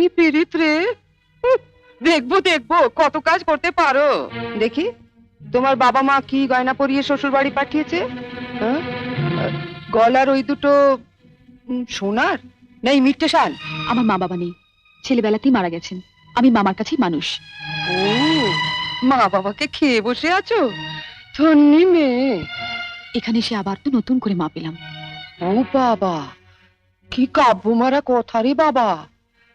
কি পিরিত রে? দেখব দেখব কত কাজ করতে পারো। দেখি তোমার বাবা মা কি গয়না পরিয়ে শ্বশুর বাড়ি পাঠিয়েছে? হ্যাঁ? গলার ওই দুটো সোনার? না আমার মা বাবা নেই। ছেলেবেলাতেই মারা গেছেন। আমি মামার কাছেই মানুষ। ও মা বাবাকে খেয়ে বসে আছো? ধন্যি মেয়ে। এখানে এসে আবার তো নতুন করে মা পেলাম। ও বাবা কি কাব্য মারা কথা রে বাবা।